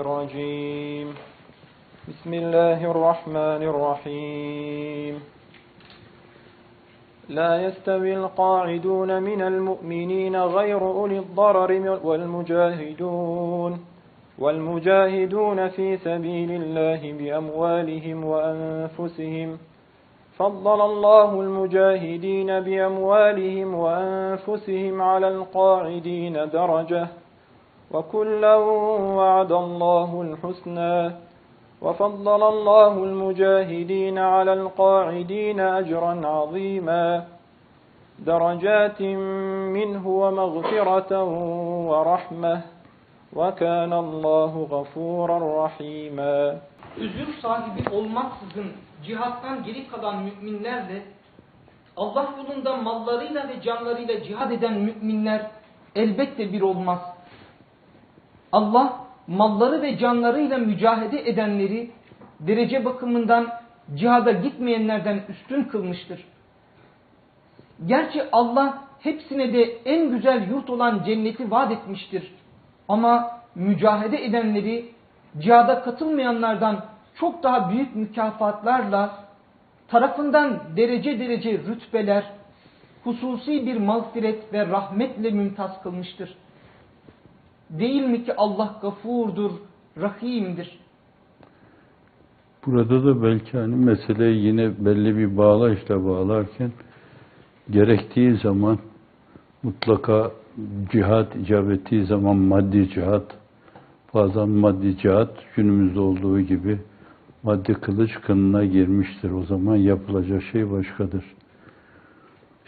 الرجيم. بسم الله الرحمن الرحيم. لا يستوي القاعدون من المؤمنين غير أولي الضرر والمجاهدون والمجاهدون في سبيل الله بأموالهم وأنفسهم. فضل الله المجاهدين بأموالهم وأنفسهم على القاعدين درجة. وكلا وعد الله الحسنى وفضل الله المجاهدين على القاعدين أجرا عظيما درجات منه ومغفرة ورحمة وكان الله غفورا رحيما özür sahibi olmaksızın cihattan geri kalan müminlerle Allah yolunda mallarıyla ve canlarıyla cihad eden müminler elbette bir olmaz. Allah malları ve canlarıyla mücahede edenleri derece bakımından cihada gitmeyenlerden üstün kılmıştır. Gerçi Allah hepsine de en güzel yurt olan cenneti vaat etmiştir. Ama mücahede edenleri cihada katılmayanlardan çok daha büyük mükafatlarla tarafından derece derece rütbeler, hususi bir mağfiret ve rahmetle mümtaz kılmıştır. Değil mi ki Allah gafurdur, rahimdir. Burada da belki hani meseleyi yine belli bir bağlayışla bağlarken gerektiği zaman mutlaka cihat icap ettiği zaman maddi cihat bazen maddi cihat günümüzde olduğu gibi maddi kılıç kınına girmiştir. O zaman yapılacak şey başkadır.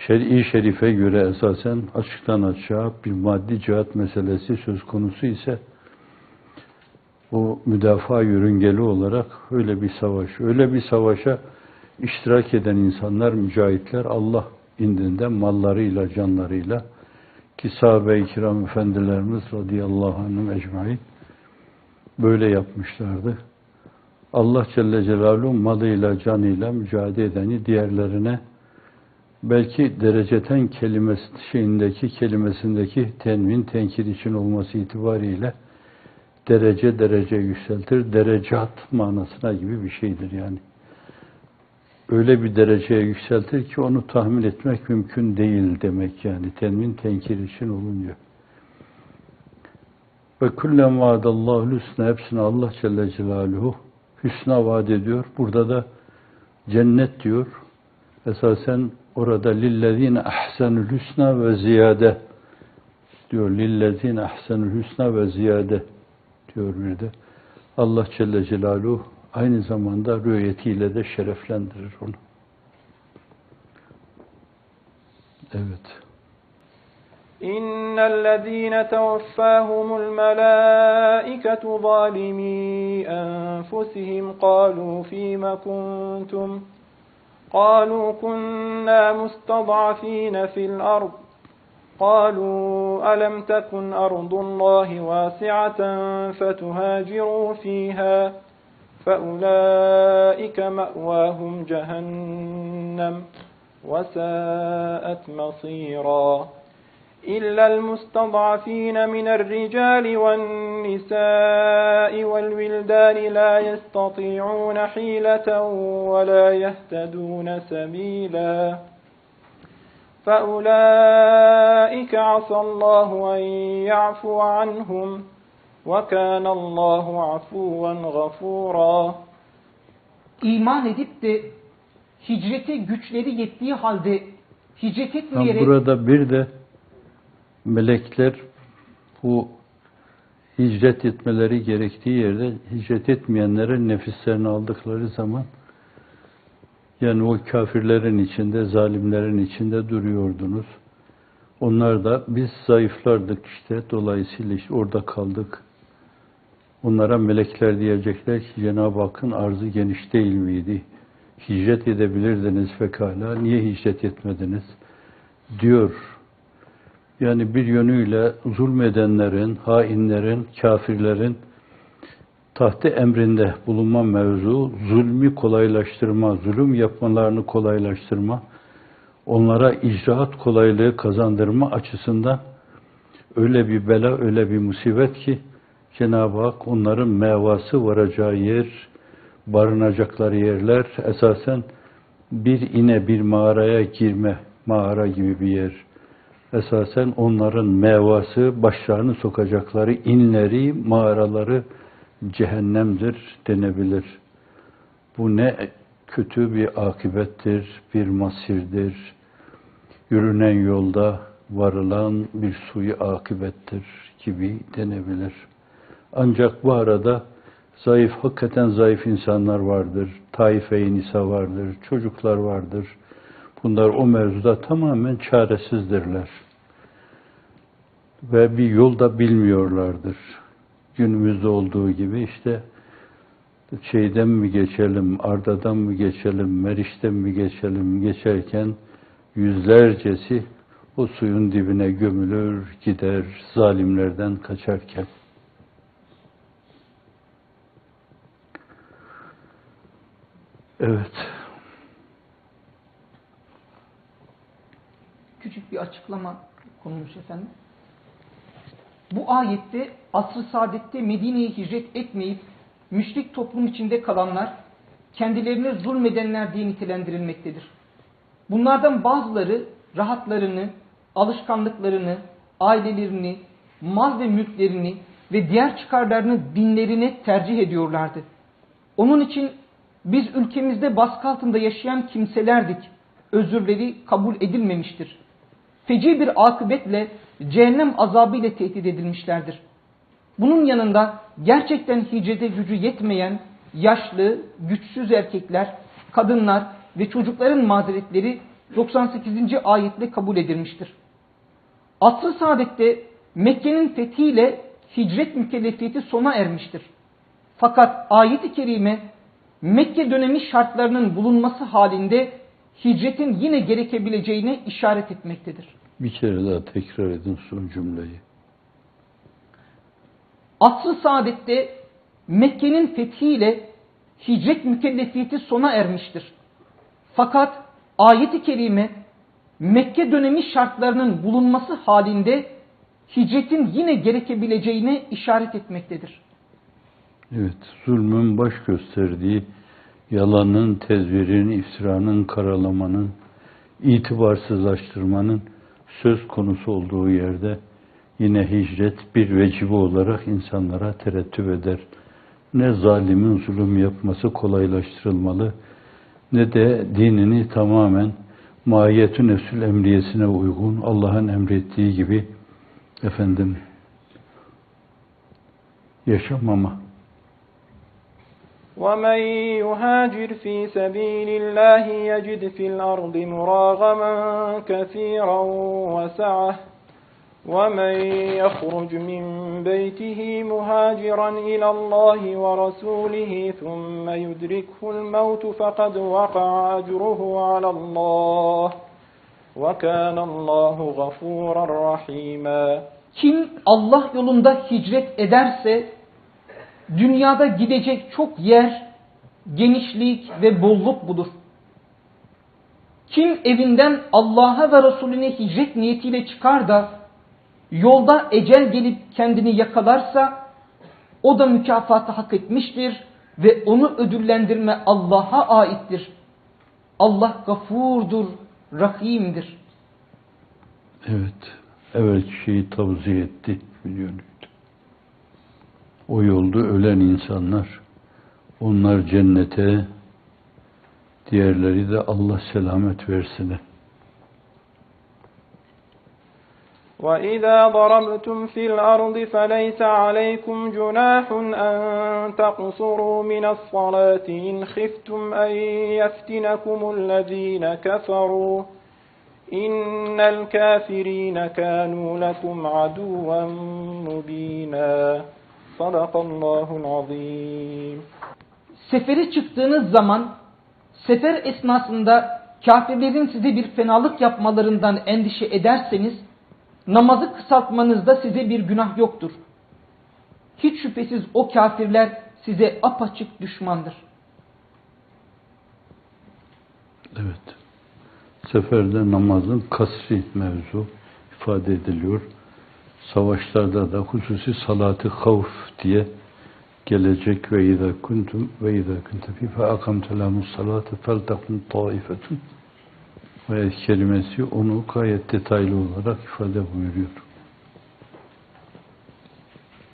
Şer'i şerife göre esasen açıktan açığa bir maddi cihat meselesi söz konusu ise o müdafaa yörüngeli olarak öyle bir savaş, öyle bir savaşa iştirak eden insanlar, mücahitler Allah indinde mallarıyla, canlarıyla ki sahabe-i kiram efendilerimiz radıyallahu anhum ecmain böyle yapmışlardı. Allah Celle Celaluhu malıyla, canıyla mücadele edeni diğerlerine belki dereceten kelimesi şeyindeki kelimesindeki tenvin tenkit için olması itibariyle derece derece yükseltir. Derecat manasına gibi bir şeydir yani. Öyle bir dereceye yükseltir ki onu tahmin etmek mümkün değil demek yani. Tenvin tenkir için olunca. Ve kullen vaadallahu hüsne hepsine Allah Celle Celaluhu hüsna vaat ediyor. Burada da cennet diyor. Esasen orada lillezine ahsenül hüsna ve ziyade diyor. Lillezine ahsenül hüsna ve ziyade diyor bir de. Allah Celle Celaluhu aynı zamanda rüyetiyle de şereflendirir onu. Evet. إن الذين توفاهم الملائكة ظالمي أنفسهم قالوا فيم كنتم قالوا كنا مستضعفين في الأرض. قالوا ألم تكن أرض الله واسعة فتهاجروا فيها فأولئك مأواهم جهنم وساءت مصيرا. إلا المستضعفين من الرجال والنساء والولدان لا يستطيعون حيلة ولا يهتدون سبيلا. فأولئك عسى الله أن يعفو عنهم وَكَانَ اللّٰهُ عَفُوًا غَفُورًا. İman edip de hicrete güçleri yettiği halde hicret Tam etmeyerek burada bir de melekler bu hicret etmeleri gerektiği yerde hicret etmeyenlere nefislerini aldıkları zaman yani o kafirlerin içinde, zalimlerin içinde duruyordunuz. Onlar da biz zayıflardık işte dolayısıyla işte orada kaldık. Onlara melekler diyecekler ki Cenab-ı Hakk'ın arzı geniş değil miydi? Hicret edebilirdiniz fekala. Niye hicret etmediniz? Diyor. Yani bir yönüyle zulmedenlerin, hainlerin, kafirlerin tahti emrinde bulunma mevzu, zulmü kolaylaştırma, zulüm yapmalarını kolaylaştırma, onlara icraat kolaylığı kazandırma açısından öyle bir bela, öyle bir musibet ki Cenab-ı Hak onların mevası varacağı yer, barınacakları yerler esasen bir ine bir mağaraya girme, mağara gibi bir yer. Esasen onların mevası, başlarını sokacakları inleri, mağaraları cehennemdir denebilir. Bu ne kötü bir akibettir, bir masirdir. Yürünen yolda varılan bir suyu akibettir gibi denebilir. Ancak bu arada zayıf, hakikaten zayıf insanlar vardır. Taife-i Nisa vardır, çocuklar vardır. Bunlar o mevzuda tamamen çaresizdirler. Ve bir yolda bilmiyorlardır. Günümüzde olduğu gibi işte şeyden mi geçelim, Arda'dan mı geçelim, Meriç'ten mi geçelim geçerken yüzlercesi o suyun dibine gömülür, gider zalimlerden kaçarken. Evet. Bir açıklama konulmuş efendim. Bu ayette asr-ı saadette Medine'ye hicret etmeyip müşrik toplum içinde kalanlar kendilerine zulmedenler diye nitelendirilmektedir. Bunlardan bazıları rahatlarını, alışkanlıklarını, ailelerini, mal ve mülklerini ve diğer çıkarlarını dinlerine tercih ediyorlardı. Onun için biz ülkemizde baskı altında yaşayan kimselerdik. Özürleri kabul edilmemiştir. Feci bir akıbetle cehennem azabı ile tehdit edilmişlerdir. Bunun yanında gerçekten hicrete gücü yetmeyen yaşlı, güçsüz erkekler, kadınlar ve çocukların mazeretleri 98. ayetle kabul edilmiştir. Asr-ı saadette Mekke'nin fethiyle hicret mükellefiyeti sona ermiştir. Fakat ayet-i kerime Mekke dönemi şartlarının bulunması halinde hicretin yine gerekebileceğine işaret etmektedir. Bir kere daha tekrar edin son cümleyi. Asr-ı saadette Mekke'nin fethiyle hicret mükellefiyeti sona ermiştir. Fakat ayet-i kerime Mekke dönemi şartlarının bulunması halinde hicretin yine gerekebileceğine işaret etmektedir. Evet, zulmün baş gösterdiği yalanın, tezvirin, iftiranın, karalamanın, itibarsızlaştırmanın söz konusu olduğu yerde yine hicret bir vecibe olarak insanlara terettüp eder. Ne zalimin zulüm yapması kolaylaştırılmalı, ne de dinini tamamen mahiyetü nefsül emriyesine uygun Allah'ın emrettiği gibi efendim yaşamama. ومن يهاجر في سبيل الله يجد في الأرض مراغما كثيرا وسعة ومن يخرج من بيته مهاجرا إلى الله ورسوله ثم يدركه الموت فقد وقع أجره على الله وكان الله غفورا رحيما Kim Allah yolunda hicret ederse dünyada gidecek çok yer, genişlik ve bolluk bulur. Kim evinden Allah'a ve Resulüne hicret niyetiyle çıkar da yolda ecel gelip kendini yakalarsa o da mükafatı hak etmiştir ve onu ödüllendirme Allah'a aittir. Allah gafurdur, rahimdir. Evet, evet şeyi tavsiye etti biliyorum O yolda ölen insanlar, onlar cennete, diğerleri de Allah selamet versin. وإذا ضربتم في الأرض فليس عليكم جناح أن تقصروا من الصلاة إن خفتم أن يفتنكم الذين كفروا إن الكافرين كانوا لكم عدوا مبينا Sadakallahul azim. Sefere çıktığınız zaman sefer esnasında kafirlerin size bir fenalık yapmalarından endişe ederseniz namazı kısaltmanızda size bir günah yoktur. Hiç şüphesiz o kafirler size apaçık düşmandır. Evet. Seferde namazın kasri mevzu ifade ediliyor savaşlarda da hususi salatı havf diye gelecek ve izâ kuntum ve izâ kunte fî fe akamte lâmus salâte fel tekun taifetun ayet kelimesi onu gayet detaylı olarak ifade buyuruyor.